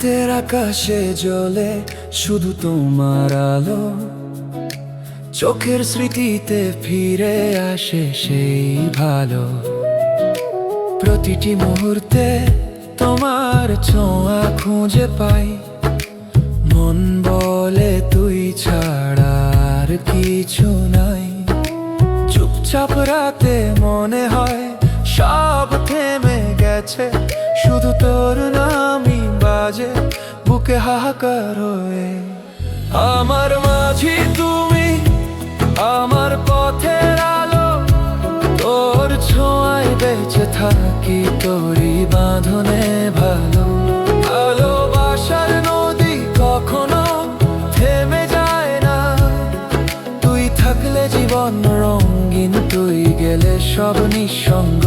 রাতের আকাশে জলে শুধু তোমার আলো। চোখের স্মৃতিতে ফিরে আসে সেই ভালো। প্রতিটি মুহূর্তে তোমার ছোঁয়া খুঁজে পাই। মন বলে তুই ছাড়া আর কিছু নাই। চুপচাপ রাতে মনে হয় সব থেমে গেছে। শুধু তোর নামই বাজে, বুকে হাহাকার হয়ে। আমার মাঝি তুমি, আমার পথের আলো, তোর ছোঁয়ায় বেঁচে থাকি তোরই বাঁধনে ভালো। ভালোবাসার নদী কখনো থেমে যায় না। তুই থাকলে জীবন রঙিন, তুই গেলে সব নিঃসঙ্গ।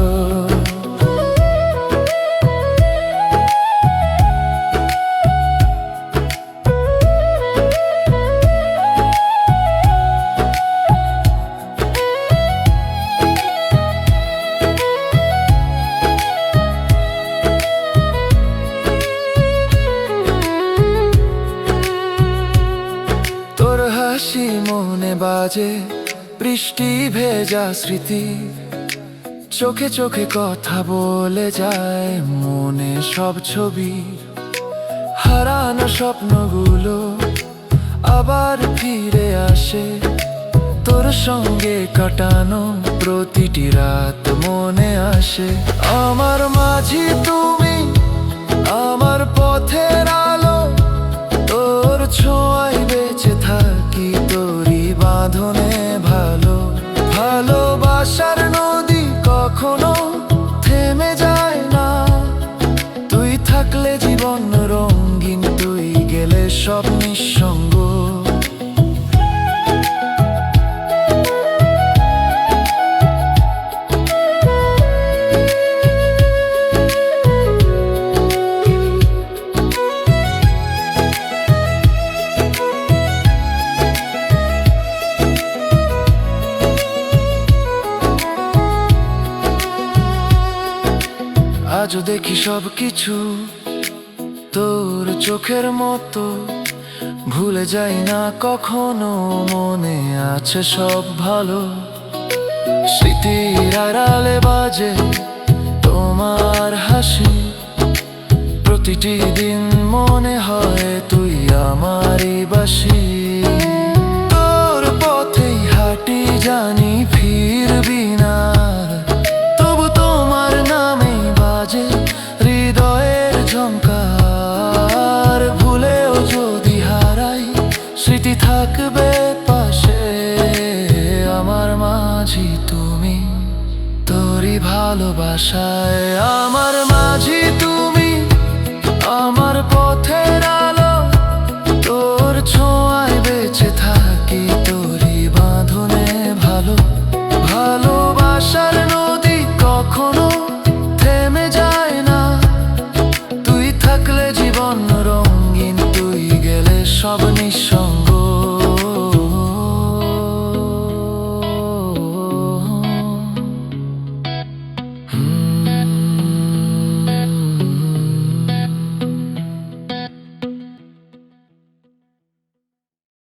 হাসি মনে বাজে, বৃষ্টি ভেজা স্মৃতি। চোখে চোখে কথা বলে যায় মনে সব ছবি। হারানো স্বপ্নগুলো আবার ফিরে আসে। তোর সঙ্গে কাটানো প্রতিটি রাত মনে আসে। আমার মাঝি তুমি বাঁধনে ভালো, ভালোবাসার নদী কখনো থেমে যায় না। তুই থাকলে জীবন রঙিন, তুই গেলে সব নিঃসঙ্গ। আজও দেখি সব কিছু তোর চোখের মতো। ভুলে যাই না কখনো মনে আছে সব ভালো। স্মৃতির আড়ালে বাজে তোমার হাসি। প্রতিটি দিন মনে হয় তুই আমারই বাসি। থাকবে পাশে আমার মাঝি তুমি। তোরই ভালোবাসায় আমার মাঝি তুমি